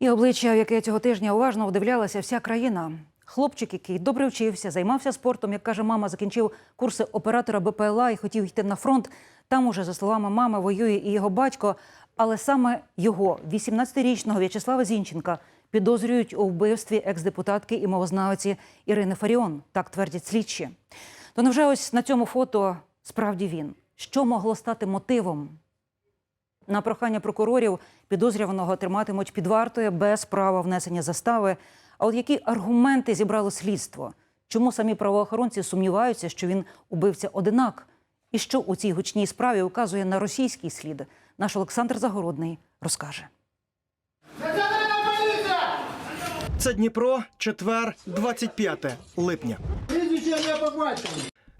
І обличчя, яке цього тижня уважно вдивлялася вся країна. Хлопчик, який добре вчився, займався спортом, як каже мама, закінчив курси оператора БПЛА і хотів йти на фронт. Там уже, за словами мами, воює і його батько. Але саме його, 18-річного В'ячеслава Зінченка, підозрюють у вбивстві екс-депутатки і мовознавиці Ірини Фаріон. Так твердять слідчі. То невже ось на цьому фото справді він? Що могло стати мотивом? На прохання прокурорів підозрюваного триматимуть під вартою без права внесення застави. А от які аргументи зібрало слідство? Чому самі правоохоронці сумніваються, що він убивця одинак? І що у цій гучній справі указує на російський слід? Наш Олександр Загородний розкаже. Це Дніпро, четвер, 25 липня.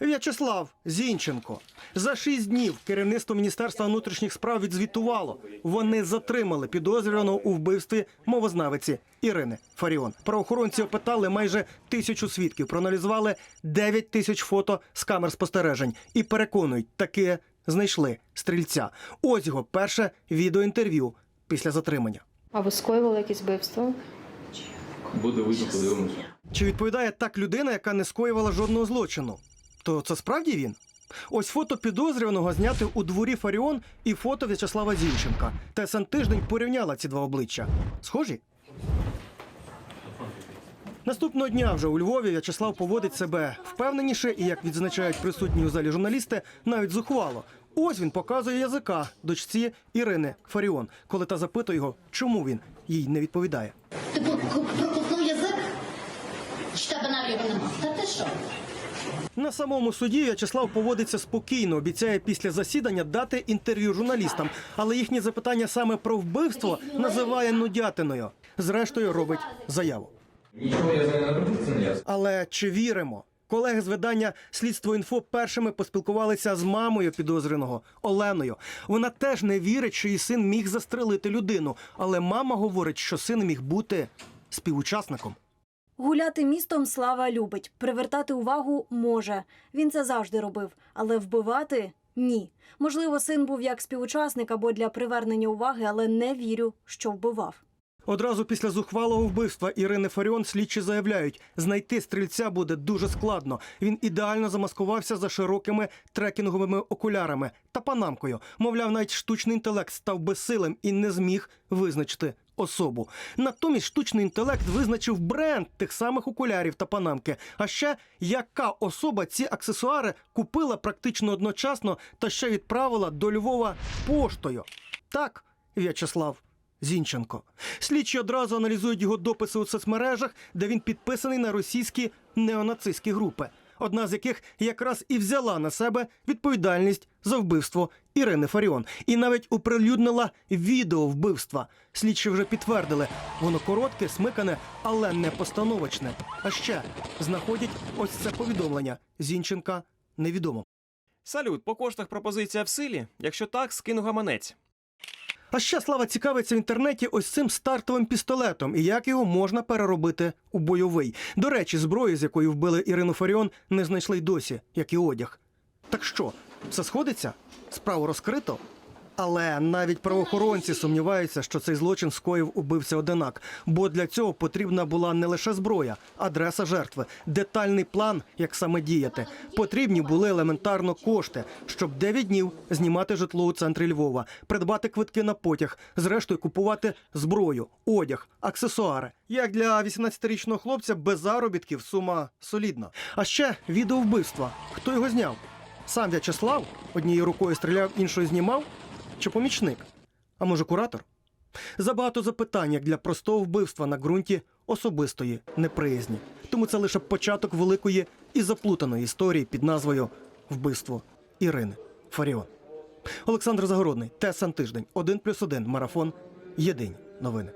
В'ячеслав Зінченко. За шість днів керівництво Міністерства внутрішніх справ відзвітувало. Вони затримали підозрюваного у вбивстві мовознавиці Ірини Фаріон. Правоохоронці опитали майже тисячу свідків, проаналізували 9 тисяч фото з камер спостережень і переконують, таки знайшли стрільця. Ось його перше відеоінтерв'ю після затримання. А ви скоювали якісь вбивство? Буде видно, подивимося. Чи відповідає так людина, яка не скоювала жодного злочину? То це справді він? Ось фото підозрюваного зняти у дворі Фаріон і фото В'ячеслава Зінченка. ТСН тиждень порівняла ці два обличчя. Схожі? Наступного дня вже у Львові В'ячеслав поводить себе впевненіше і, як відзначають присутні у залі журналісти, навіть зухвало. Ось він показує язика дочці Ірини Фаріон, коли та запитує його, чому він їй не відповідає. Ти про- язик? Чи тебе наліво нема? Та ти що? На самому суді В'ячеслав поводиться спокійно, обіцяє після засідання дати інтерв'ю журналістам, але їхні запитання саме про вбивство називає нудятиною. Зрештою, робить заяву. Нічого я не ясно. Але чи віримо? Колеги з видання Слідство інфо першими поспілкувалися з мамою підозрюваного Оленою. Вона теж не вірить, що її син міг застрелити людину, але мама говорить, що син міг бути співучасником. Гуляти містом Слава любить, привертати увагу може. Він це завжди робив, але вбивати ні. Можливо, син був як співучасник або для привернення уваги, але не вірю, що вбивав. Одразу після зухвалого вбивства Ірини Фаріон слідчі заявляють, знайти стрільця буде дуже складно. Він ідеально замаскувався за широкими трекінговими окулярами та панамкою. Мовляв, навіть штучний інтелект став безсилим і не зміг визначити особу. Натомість штучний інтелект визначив бренд тих самих окулярів та панамки. А ще яка особа ці аксесуари купила практично одночасно та ще відправила до Львова поштою. Так, В'ячеслав Зінченко. Слідчі одразу аналізують його дописи у соцмережах, де він підписаний на російські неонацистські групи, одна з яких якраз і взяла на себе відповідальність за вбивство Ірини Фаріон. І навіть оприлюднила відео вбивства. Слідчі вже підтвердили, воно коротке, смикане, але не постановочне. А ще знаходять ось це повідомлення Зінченка невідомо. Салют, по коштах пропозиція в силі? Якщо так, скину гаманець. А ще слава цікавиться в інтернеті ось цим стартовим пістолетом і як його можна переробити у бойовий. До речі, зброї, з якої вбили Ірину Фаріон, не знайшли й досі, як і одяг. Так що, все сходиться? Справу розкрито? Але навіть правоохоронці сумніваються, що цей злочин скоїв убивця одинак, бо для цього потрібна була не лише зброя, адреса жертви, детальний план, як саме діяти. Потрібні були елементарно кошти, щоб 9 днів знімати житло у центрі Львова, придбати квитки на потяг, зрештою купувати зброю, одяг, аксесуари. Як для 18-річного хлопця без заробітків сума солідна. А ще відео вбивства. Хто його зняв? Сам В'ячеслав однією рукою стріляв, іншою знімав? Чи помічник? А може, куратор? Забагато запитань як для простого вбивства на ґрунті особистої неприязні. Тому це лише початок великої і заплутаної історії під назвою Вбивство Ірини Фаріон. Олександр Загородний, ТСН Тиждень, 1+,1, Марафон. Єдині новини.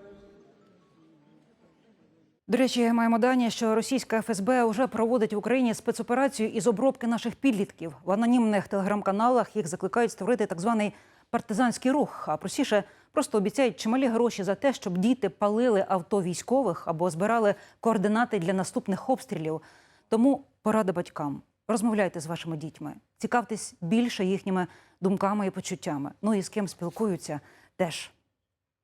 До речі, маємо дані, що російська ФСБ вже проводить в Україні спецоперацію із обробки наших підлітків. В анонімних телеграм-каналах їх закликають створити так званий партизанський рух. А простіше просто обіцяють чималі гроші за те, щоб діти палили авто військових або збирали координати для наступних обстрілів. Тому порада батькам. Розмовляйте з вашими дітьми, цікавтесь більше їхніми думками і почуттями. Ну і з ким спілкуються, теж